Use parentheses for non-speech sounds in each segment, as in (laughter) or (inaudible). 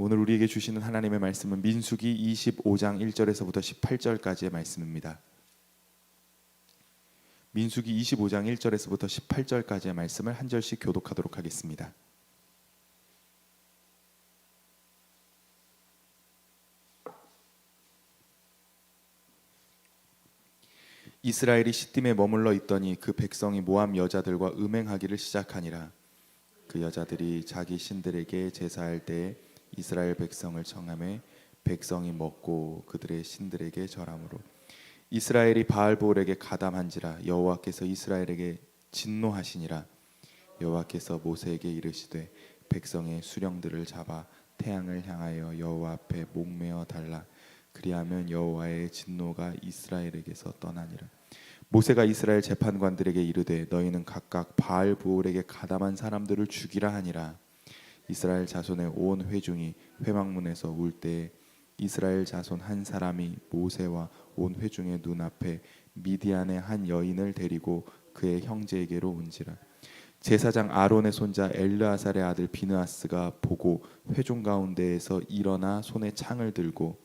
오늘 우리에게 주시는 하나님의 말씀은 민수기 25장 1절에서부터 18절까지의 말씀입니다. 민수기 25장 1절에서부터 18절까지의 말씀을 한 절씩 교독하도록 하겠습니다. 이스라엘이 시딤에 머물러 있더니 그 백성이 모함 여자들과 음행하기를 시작하니라 그 여자들이 자기 신들에게 제사할 때에 이스라엘 백성을 청함해 백성이 먹고 그들의 신들에게 절함으로 이스라엘이 바알볼에게 가담한지라 여호와께서 이스라엘에게 진노하시니라. 여호와께서 모세에게 이르시되 백성의 수령들을 잡아 태양을 향하여 여호와 앞에 목매어 달라. 그리하면 여호와의 진노가 이스라엘에게서 떠나니라. 모세가 이스라엘 재판관들에게 이르되 너희는 각각 바알 부올에게 가담한 사람들을 죽이라 하니라 이스라엘 자손의 온 회중이 회막문에서 울 때에 이스라엘 자손 한 사람이 모세와 온 회중의 눈앞에 미디안의 한 여인을 데리고 그의 형제에게로 온지라. 제사장 아론의 손자 엘르아살의 아들 비느하스가 보고 회중 가운데에서 일어나 손에 창을 들고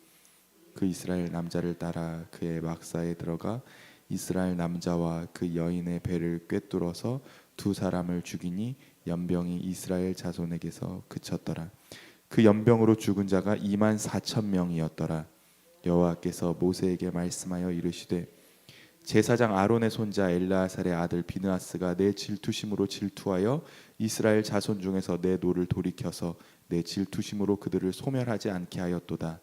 그 이스라엘 남자를 따라 그의 막사에 들어가 이스라엘 남자와 그 여인의 배를 꿰뚫어서 두 사람을 죽이니 연병이 이스라엘 자손에게서 그쳤더라. 그 연병으로 죽은 자가 2만 4천 명이었더라. 여호와께서 모세에게 말씀하여 이르시되 제사장 아론의 손자 엘라살의 아들 비느하스가 내 질투심으로 질투하여 이스라엘 자손 중에서 내 노를 돌이켜서 내 질투심으로 그들을 소멸하지 않게 하였도다.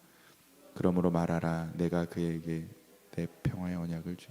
그러므로 말하라 내가 그에게 내 평화의 언약을 주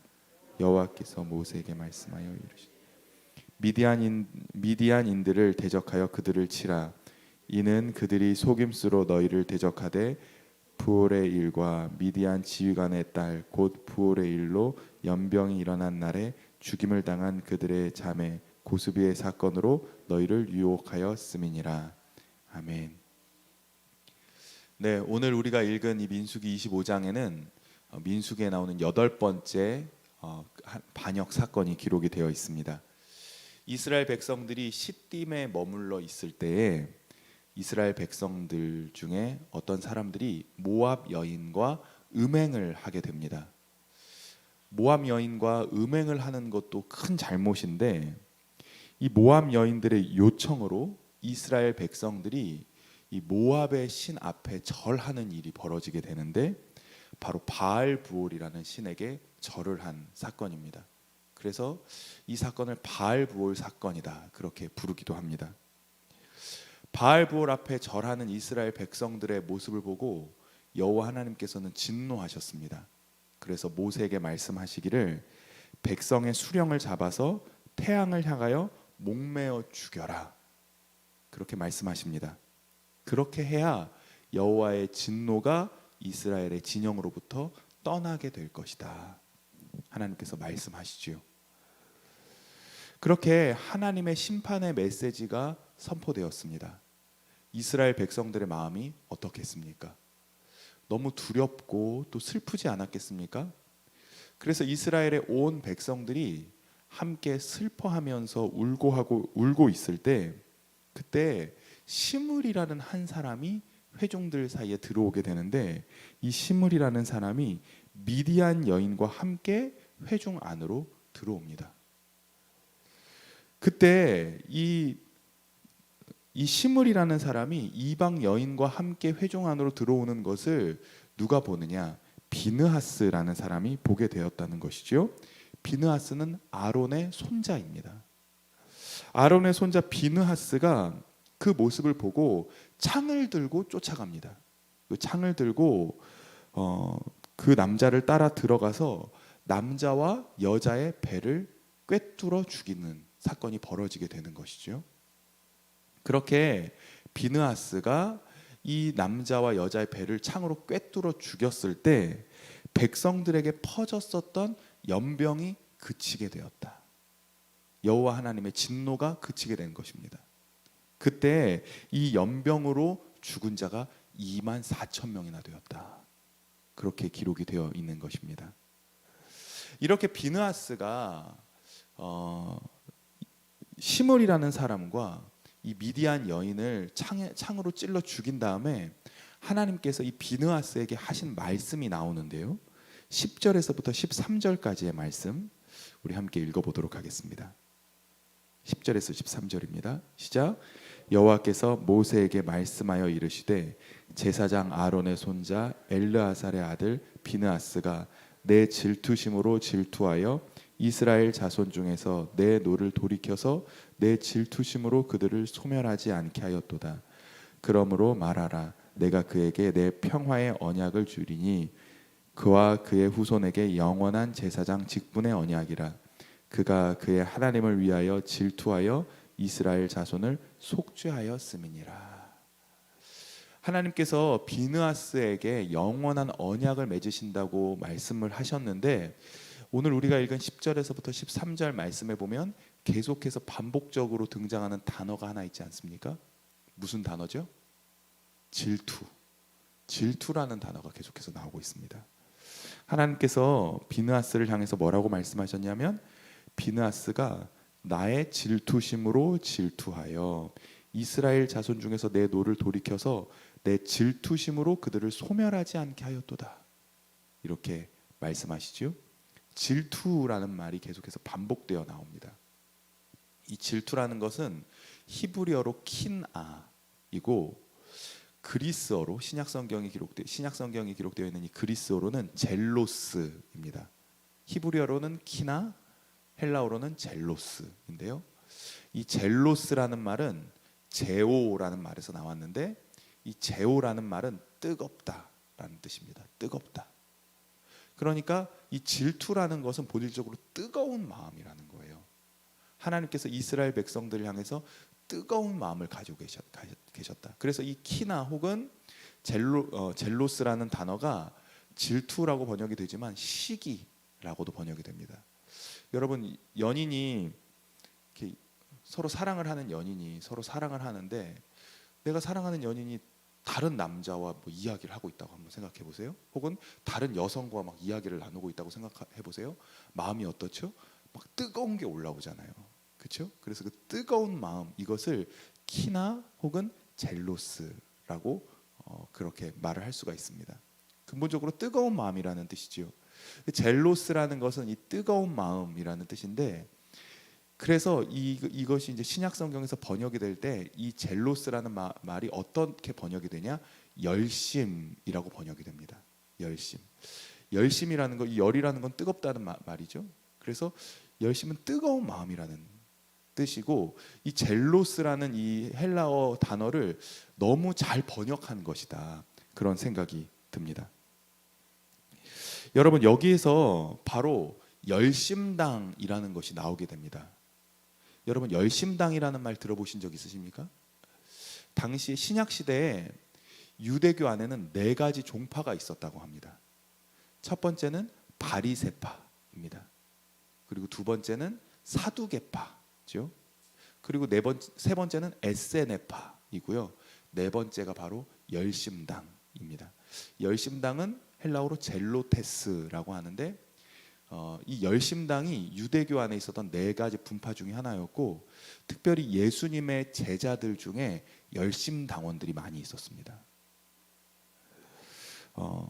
여호와께서 모세에게 말씀하여 이르시되 미디안인 미디안인들을 대적하여 그들을 치라 이는 그들이 속임수로 너희를 대적하되 부올의 일과 미디안 지휘관의 딸 곧 부올의 일로 연병이 일어난 날에 죽임을 당한 그들의 자매 고스비의 사건으로 너희를 유혹하였음이니라 아멘. 네, 오늘 우리가 읽은 이 민수기 25장에는 어, 민수기에 나오는 여덟 번째 어, 한- 반역 사건이 기록이 되어 있습니다. 이스라엘 백성들이 시딤에 머물러 있을 때에 이스라엘 백성들 중에 어떤 사람들이 모압 여인과 음행을 하게 됩니다. 모압 여인과 음행을 하는 것도 큰 잘못인데 이 모압 여인들의 요청으로 이스라엘 백성들이 이 모압의 신 앞에 절하는 일이 벌어지게 되는데 바로 바알 부올이라는 신에게 절을 한 사건입니다. 그래서 이 사건을 바알 부올 사건이다 그렇게 부르기도 합니다. 바알 부올 앞에 절하는 이스라엘 백성들의 모습을 보고 여호와 하나님께서는 진노하셨습니다. 그래서 모세에게 말씀하시기를 백성의 수령을 잡아서 태양을 향하여 목매어 죽여라. 그렇게 말씀하십니다. 그렇게 해야 여호와의 진노가 이스라엘의 진영으로부터 떠나게 될 것이다. 하나님께서 말씀하시지요. 그렇게 하나님의 심판의 메시지가 선포되었습니다. 이스라엘 백성들의 마음이 어떻겠습니까? 너무 두렵고 또 슬프지 않았겠습니까? 그래서 이스라엘의 온 백성들이 함께 슬퍼하면서 울고 하고 울고 있을 때 그때 시물이라는 한 사람이 회중들 사이에 들어오게 되는데 이 시물이라는 사람이 미디안 여인과 함께 회중 안으로 들어옵니다. 그때 이, 이 시물이라는 사람이 이방 여인과 함께 회중 안으로 들어오는 것을 누가 보느냐? 비느하스라는 사람이 보게 되었다는 것이지요. 비느하스는 아론의 손자입니다. 아론의 손자 비느하스가 그 모습을 보고 창을 들고 쫓아갑니다. 그 창을 들고 어, 그 남자를 따라 들어가서 남자와 여자의 배를 꿰뚫어 죽이는 사건이 벌어지게 되는 것이죠. 그렇게 비느하스가 이 남자와 여자의 배를 창으로 꿰뚫어 죽였을 때 백성들에게 퍼졌었던 연병이 그치게 되었다. 여호와 하나님의 진노가 그치게 된 것입니다. 그때 이 연병으로 죽은 자가 2만 4천 명이나 되었다. 그렇게 기록이 되어 있는 것입니다. 이렇게 비느하스가 어, 시물이라는 사람과 이 미디안 여인을 창에, 창으로 찔러 죽인 다음에 하나님께서 이 비느하스에게 하신 말씀이 나오는데요. 10절에서부터 13절까지의 말씀 우리 함께 읽어보도록 하겠습니다. 10절에서 13절입니다. 시작. 여호와께서 모세에게 말씀하여 이르시되 제사장 아론의 손자 엘르아살의 아들 비느하스가 내 질투심으로 질투하여 이스라엘 자손 중에서 내 노를 돌이켜서 내 질투심으로 그들을 소멸하지 않게 하였도다. 그러므로 말하라 내가 그에게 내 평화의 언약을 주리니 그와 그의 후손에게 영원한 제사장 직분의 언약이라 그가 그의 하나님을 위하여 질투하여 이스라엘 자손을 속죄하였음이니라. 하나님께서 비느하스에게 영원한 언약을 맺으신다고 말씀을 하셨는데 오늘 우리가 읽은 10절에서부터 13절 말씀에 보면 계속해서 반복적으로 등장하는 단어가 하나 있지 않습니까? 무슨 단어죠? 질투. 질투라는 단어가 계속해서 나오고 있습니다. 하나님께서 비느하스를 향해서 뭐라고 말씀하셨냐면 비느하스가 나의 질투심으로 질투하여 이스라엘 자손 중에서 내 노를 돌이켜서 내 질투심으로 그들을 소멸하지 않게 하였도다. 이렇게 말씀하시죠. 질투라는 말이 계속해서 반복되어 나옵니다. 이 질투라는 것은 히브리어로 킨아이고 그리스어로 신약 성경이 기록돼 신약 성경이 기록되어 있는 이 그리스어로는 젤로스입니다. 히브리어로는 키나 헬라어로는 젤로스인데요. 이 젤로스라는 말은 제오라는 말에서 나왔는데 이 제오라는 말은 뜨겁다라는 뜻입니다. 뜨겁다. 그러니까 이 질투라는 것은 본질적으로 뜨거운 마음이라는 거예요. 하나님께서 이스라엘 백성들을 향해서 뜨거운 마음을 가지고 계셨, 다 그래서 이 키나 혹은 젤로, 어, 젤로스라는 단어가 질투라고 번역이 되지만 시기라고도 번역이 됩니다. 여러분 연인이 서로 사랑을 하는 연인이 서로 사랑을 하는데 내가 사랑하는 연인이 다른 남자와 뭐 이야기를 하고 있다고 한번 생각해 보세요. 혹은 다른 여성과 막 이야기를 나누고 있다고 생각해 보세요. 마음이 어떻죠? 막 뜨거운 게 올라오잖아요. 그렇죠? 그래서 그 뜨거운 마음 이것을 키나 혹은 젤로스라고 어, 그렇게 말을 할 수가 있습니다. 근본적으로 뜨거운 마음이라는 뜻이죠. 젤로스라는 것은 이 뜨거운 마음이라는 뜻인데 그래서 이, 이것이 이제 신약 성경에서 번역이 될 때 이 젤로스라는 마, 말이 어떻게 번역이 되냐? 열심이라고 번역이 됩니다. 열심. 열심이라는 거, 이 열이라는 건 뜨겁다는 마, 말이죠. 그래서 열심은 뜨거운 마음이라는 뜻이고 이 젤로스라는 이 헬라어 단어를 너무 잘 번역한 것이다. 그런 생각이 듭니다. 여러분 여기에서 바로 열심당이라는 것이 나오게 됩니다. 여러분 열심당이라는 말 들어보신 적 있으십니까? 당시 신약 시대에 유대교 안에는 네 가지 종파가 있었다고 합니다. 첫 번째는 바리세파입니다. 그리고 두 번째는 사두개파죠. 그리고 네 번, 세 번째는 에세네파이고요. 네 번째가 바로 열심당입니다. 열심당은 헬라어로 젤로테스라고 하는데 어, 이 열심당이 유대교 안에 있었던 네 가지 분파 중에 하나였고 특별히 예수님의 제자들 중에 열심당원들이 많이 있었습니다. 어,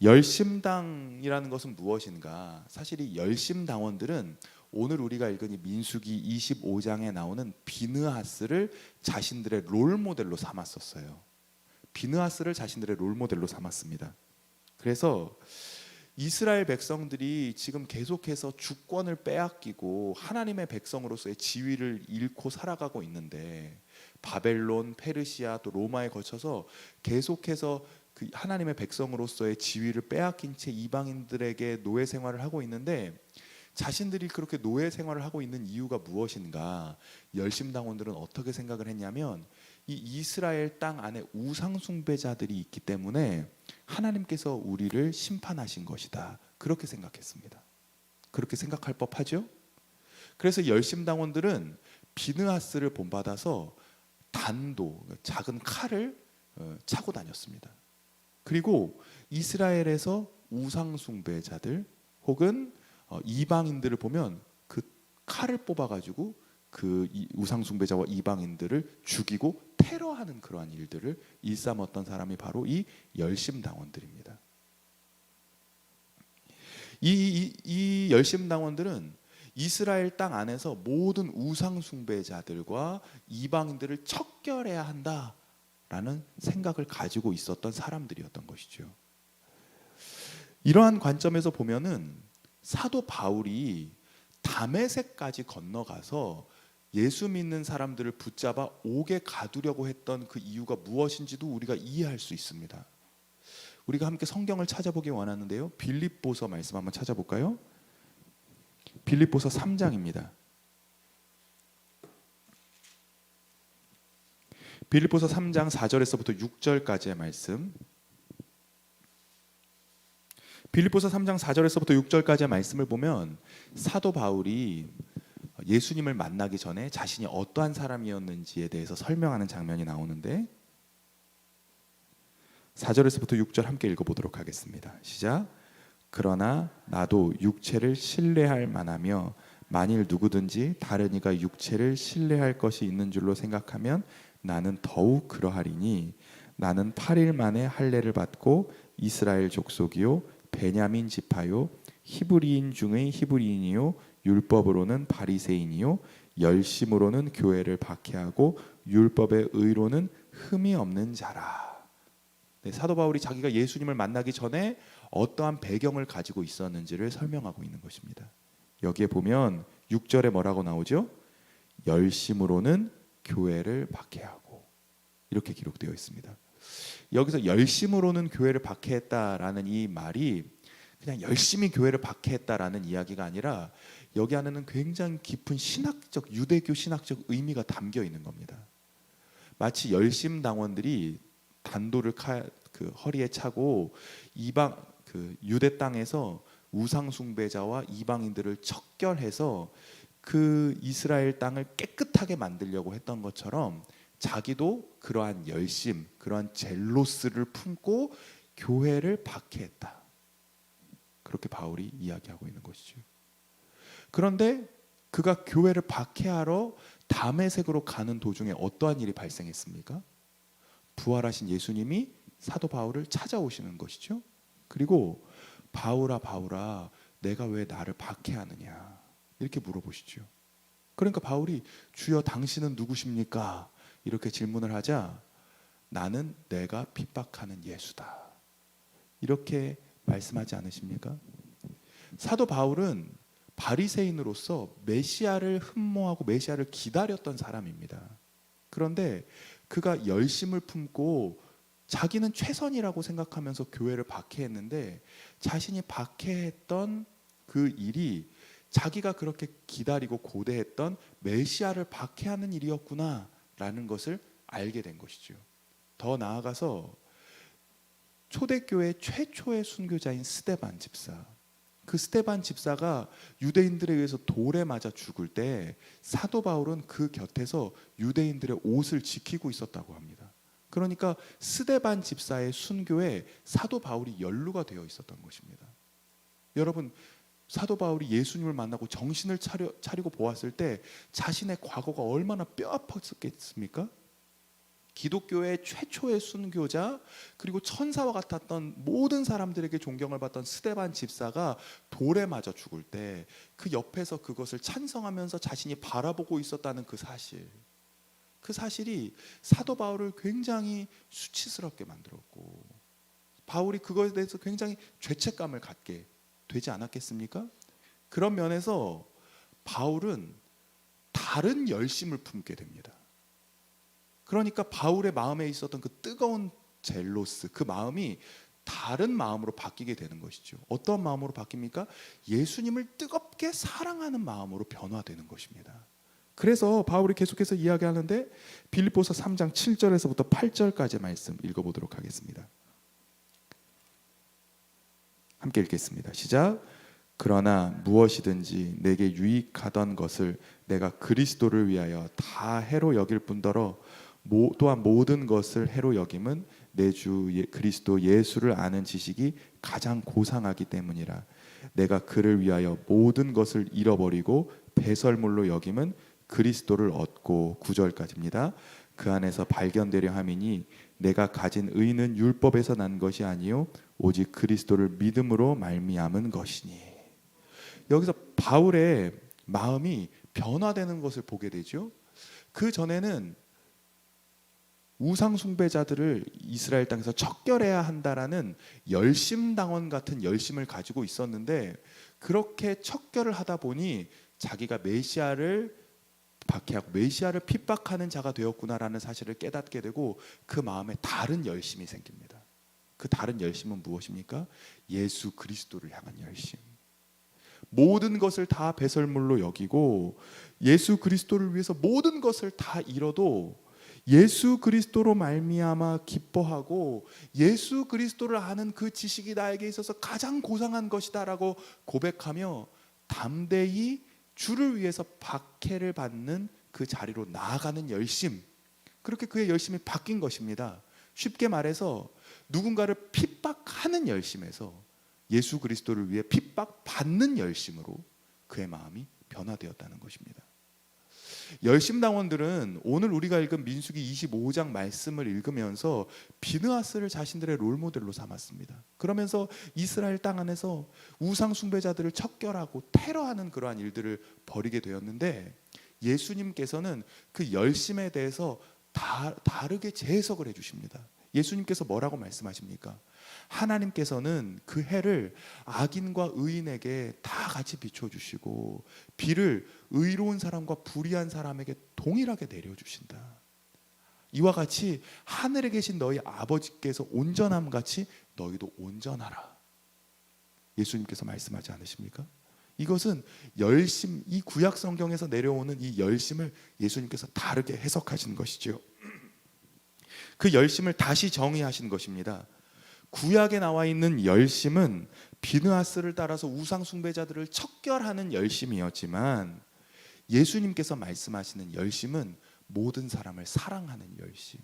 열심당이라는 것은 무엇인가? 사실 이 열심당원들은 오늘 우리가 읽은 이 민수기 25장에 나오는 비느하스를 자신들의 롤 모델로 삼았었어요. 비느하스를 자신들의 롤 모델로 삼았습니다. 그래서 이스라엘 백성들이 지금 계속해서 주권을 빼앗기고 하나님의 백성으로서의 지위를 잃고 살아가고 있는데 바벨론, 페르시아 또 로마에 거쳐서 계속해서 그 하나님의 백성으로서의 지위를 빼앗긴 채 이방인들에게 노예 생활을 하고 있는데 자신들이 그렇게 노예 생활을 하고 있는 이유가 무엇인가? 열심당원들은 어떻게 생각을 했냐면 이 이스라엘 땅 안에 우상 숭배자들이 있기 때문에 하나님께서 우리를 심판하신 것이다. 그렇게 생각했습니다. 그렇게 생각할 법하죠? 그래서 열심 당원들은 비느하스를 본받아서 단도 작은 칼을 어, 차고 다녔습니다. 그리고 이스라엘에서 우상 숭배자들 혹은 어, 이방인들을 보면 그 칼을 뽑아 가지고 그 이- 우상 숭배자와 이방인들을 죽이고 테러하는 그러한 일들을 일삼았던 사람이 바로 이 열심 당원들입니다. 이, 이, 이 열심 당원들은 이스라엘 땅 안에서 모든 우상 숭배자들과 이방인들을 척결해야 한다라는 생각을 가지고 있었던 사람들이었던 것이죠. 이러한 관점에서 보면은 사도 바울이 담에색까지 건너가서 예수 믿는 사람들을 붙잡아 옥에 가두려고 했던 그 이유가 무엇인지도 우리가 이해할 수 있습니다. 우리가 함께 성경을 찾아보기 원하는데요. 빌립보서 말씀 한번 찾아볼까요? 빌립보서 3장입니다. 빌립보서 3장 4절에서부터 6절까지의 말씀. 빌립보서 3장 4절에서부터 6절까지의 말씀을 보면 사도 바울이 예수님을 만나기 전에 자신이 어떠한 사람이었는지에 대해서 설명하는 장면이 나오는데 4절에서부터 6절 함께 읽어보도록 하겠습니다. 시작. 그러나 나도 육체를 신뢰할 만하며 만일 누구든지 다른 이가 육체를 신뢰할 것이 있는 줄로 생각하면 나는 더욱 그러하리니 나는 8일 만에 할례를 받고 이스라엘 족속이요 베냐민 지파요 히브리인 중의 히브리인이요 율법으로는 바리새인이요 열심으로는 교회를 박해하고 율법의 의로는 흠이 없는 자라. 네, 사도 바울이 자기가 예수님을 만나기 전에 어떠한 배경을 가지고 있었는지를 설명하고 있는 것입니다. 여기에 보면 6절에 뭐라고 나오죠? 열심으로는 교회를 박해하고 이렇게 기록되어 있습니다. 여기서 열심으로는 교회를 박해했다라는 이 말이 그냥 열심히 교회를 박해했다라는 이야기가 아니라 여기 안에는 굉장히 깊은 신학적 유대교 신학적 의미가 담겨 있는 겁니다. 마치 열심 당원들이 단도를 칼, 그 허리에 차고 이방 그 유대 땅에서 우상 숭배자와 이방인들을 척결해서 그 이스라엘 땅을 깨끗하게 만들려고 했던 것처럼 자기도 그러한 열심, 그러한 젤로스를 품고 교회를 박해했다. 그렇게 바울이 이야기하고 있는 것이죠. 그런데 그가 교회를 박해하러 담에색으로 가는 도중에 어떠한 일이 발생했습니까? 부활하신 예수님이 사도 바울을 찾아오시는 것이죠. 그리고 바울아 바울아 내가 왜 나를 박해하느냐 이렇게 물어보시죠. 그러니까 바울이 주여 당신은 누구십니까? 이렇게 질문을 하자 나는 내가 핍박하는 예수다. 이렇게 말씀하지 않으십니까? 사도 바울은 바리새인으로서 메시아를 흠모하고 메시아를 기다렸던 사람입니다. 그런데 그가 열심을 품고 자기는 최선이라고 생각하면서 교회를 박해했는데 자신이 박해했던 그 일이 자기가 그렇게 기다리고 고대했던 메시아를 박해하는 일이었구나라는 것을 알게 된 것이죠. 더 나아가서 초대교회 최초의 순교자인 스데반 집사. 그 스데반 집사가 유대인들에 의해서 돌에 맞아 죽을 때 사도 바울은 그 곁에서 유대인들의 옷을 지키고 있었다고 합니다. 그러니까 스데반 집사의 순교에 사도 바울이 연루가 되어 있었던 것입니다. 여러분 사도 바울이 예수님을 만나고 정신을 차려, 차리고 보았을 때 자신의 과거가 얼마나 뼈아팠겠습니까? 기독교의 최초의 순교자 그리고 천사와 같았던 모든 사람들에게 존경을 받던 스데반 집사가 돌에 맞아 죽을 때 그 옆에서 그것을 찬성하면서 자신이 바라보고 있었다는 그 사실 그 사실이 사도 바울을 굉장히 수치스럽게 만들었고 바울이 그것에 대해서 굉장히 죄책감을 갖게 되지 않았겠습니까? 그런 면에서 바울은 다른 열심을 품게 됩니다. 그러니까 바울의 마음에 있었던 그 뜨거운 젤로스 그 마음이 다른 마음으로 바뀌게 되는 것이죠. 어떤 마음으로 바뀝니까? 예수님을 뜨겁게 사랑하는 마음으로 변화되는 것입니다. 그래서 바울이 계속해서 이야기하는데 빌립보서 3장 7절에서부터 8절까지 말씀 읽어보도록 하겠습니다. 함께 읽겠습니다. 시작. 그러나 무엇이든지 내게 유익하던 것을 내가 그리스도를 위하여 다 해로 여길 뿐더러 모, 또한 모든 것을 해로 여김은 내주 예, 그리스도 예수를 아는 지식이 가장 고상하기 때문이라 내가 그를 위하여 모든 것을 잃어버리고 배설물로 여김은 그리스도를 얻고 구절까지입니다. 그 안에서 발견되려 함이니 내가 가진 의는 율법에서 난 것이 아니요 오직 그리스도를 믿음으로 말미암은 것이니 여기서 바울의 마음이 변화되는 것을 보게 되죠. 그 전에는 우상 숭배자들을 이스라엘 땅에서 척결해야 한다라는 열심 당원 같은 열심을 가지고 있었는데 그렇게 척결을 하다 보니 자기가 메시아를 박해하고 메시아를 핍박하는 자가 되었구나라는 사실을 깨닫게 되고 그 마음에 다른 열심이 생깁니다. 그 다른 열심은 무엇입니까? 예수 그리스도를 향한 열심. 모든 것을 다 배설물로 여기고 예수 그리스도를 위해서 모든 것을 다 잃어도 예수 그리스도로 말미암아 기뻐하고 예수 그리스도를 아는 그 지식이 나에게 있어서 가장 고상한 것이다라고 고백하며 담대히 주를 위해서 박해를 받는 그 자리로 나아가는 열심 그렇게 그의 열심이 바뀐 것입니다. 쉽게 말해서 누군가를 핍박하는 열심에서 예수 그리스도를 위해 핍박받는 열심으로 그의 마음이 변화되었다는 것입니다. 열심당원들은 오늘 우리가 읽은 민수기 25장 말씀을 읽으면서 비느하스를 자신들의 롤모델로 삼았습니다. 그러면서 이스라엘 땅 안에서 우상 숭배자들을 척결하고 테러하는 그러한 일들을 벌이게 되었는데 예수님께서는 그 열심에 대해서 다, 다르게 재해석을 해주십니다. 예수님께서 뭐라고 말씀하십니까? 하나님께서는 그 해를 악인과 의인에게 다 같이 비춰주시고 비를 의로운 사람과 불의한 사람에게 동일하게 내려주신다. 이와 같이 하늘에 계신 너희 아버지께서 온전함 같이 너희도 온전하라. 예수님께서 말씀하지 않으십니까? 이것은 열심 이 구약 성경에서 내려오는 이 열심을 예수님께서 다르게 해석하신 것이죠. (clears throat) 그 열심을 다시 정의하신 것입니다. 구약에 나와 있는 열심은 비느하스를 따라서 우상 숭배자들을 척결하는 열심이었지만 예수님께서 말씀하시는 열심은 모든 사람을 사랑하는 열심,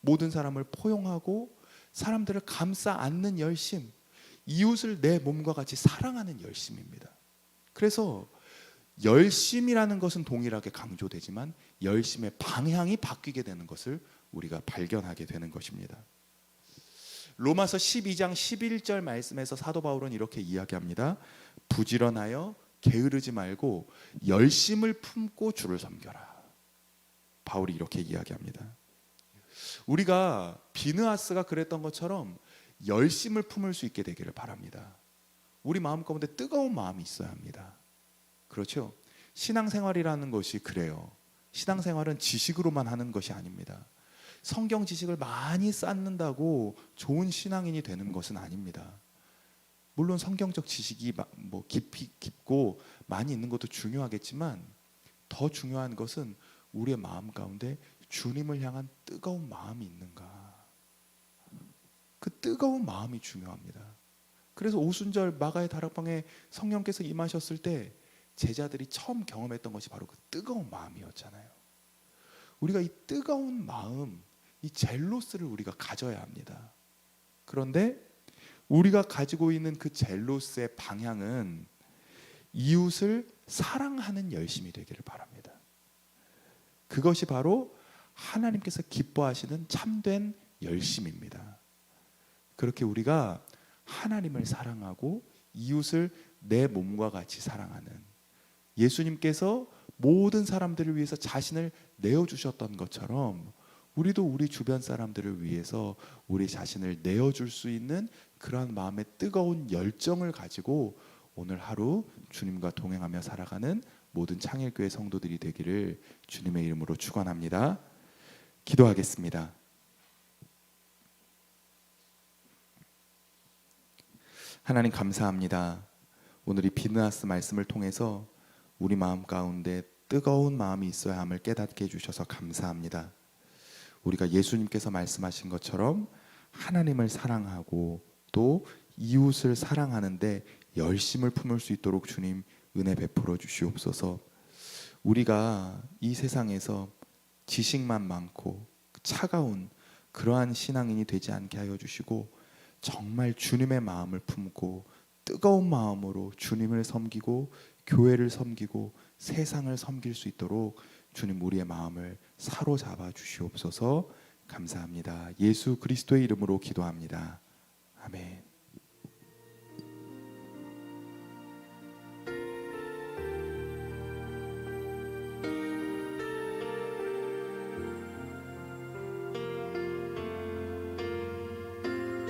모든 사람을 포용하고 사람들을 감싸 안는 열심, 이웃을 내 몸과 같이 사랑하는 열심입니다. 그래서 열심이라는 것은 동일하게 강조되지만 열심의 방향이 바뀌게 되는 것을 우리가 발견하게 되는 것입니다. 로마서 12장 11절 말씀에서 사도 바울은 이렇게 이야기합니다. 부지런하여 게으르지 말고 열심을 품고 주를 섬겨라. 바울이 이렇게 이야기합니다. 우리가 비느하스가 그랬던 것처럼 열심을 품을 수 있게 되기를 바랍니다. 우리 마음 가운데 뜨거운 마음이 있어야 합니다. 그렇죠? 신앙생활이라는 것이 그래요. 신앙생활은 지식으로만 하는 것이 아닙니다. 성경 지식을 많이 쌓는다고 좋은 신앙인이 되는 것은 아닙니다. 물론 성경적 지식이 뭐 깊이 깊고 많이 있는 것도 중요하겠지만 더 중요한 것은 우리의 마음 가운데 주님을 향한 뜨거운 마음이 있는가. 그 뜨거운 마음이 중요합니다. 그래서 오순절 마가의 다락방에 성령께서 임하셨을 때 제자들이 처음 경험했던 것이 바로 그 뜨거운 마음이었잖아요. 우리가 이 뜨거운 마음, 이 젤로스를 우리가 가져야 합니다. 그런데 우리가 가지고 있는 그 젤로스의 방향은 이웃을 사랑하는 열심이 되기를 바랍니다. 그것이 바로 하나님께서 기뻐하시는 참된 열심입니다. 그렇게 우리가 하나님을 사랑하고 이웃을 내 몸과 같이 사랑하는 예수님께서 모든 사람들을 위해서 자신을 내어 주셨던 것처럼 우리도 우리 주변 사람들을 위해서 우리 자신을 내어줄 수 있는 그러한 마음의 뜨거운 열정을 가지고 오늘 하루 주님과 동행하며 살아가는 모든 창일교회 성도들이 되기를 주님의 이름으로 축원합니다. 기도하겠습니다. 하나님 감사합니다. 오늘 이 비느하스 말씀을 통해서 우리 마음 가운데 뜨거운 마음이 있어야 함을 깨닫게 해주셔서 감사합니다. 우리가 예수님께서 말씀하신 것처럼 하나님을 사랑하고 또 이웃을 사랑하는데 열심을 품을 수 있도록 주님 은혜 베풀어 주시옵소서. 우리가 이 세상에서 지식만 많고 차가운 그러한 신앙인이 되지 않게 하여 주시고 정말 주님의 마음을 품고 뜨거운 마음으로 주님을 섬기고 교회를 섬기고 세상을 섬길 수 있도록 주님 우리의 마음을 사로잡아 주시옵소서 감사합니다. 예수 그리스도의 이름으로 기도합니다. 아멘.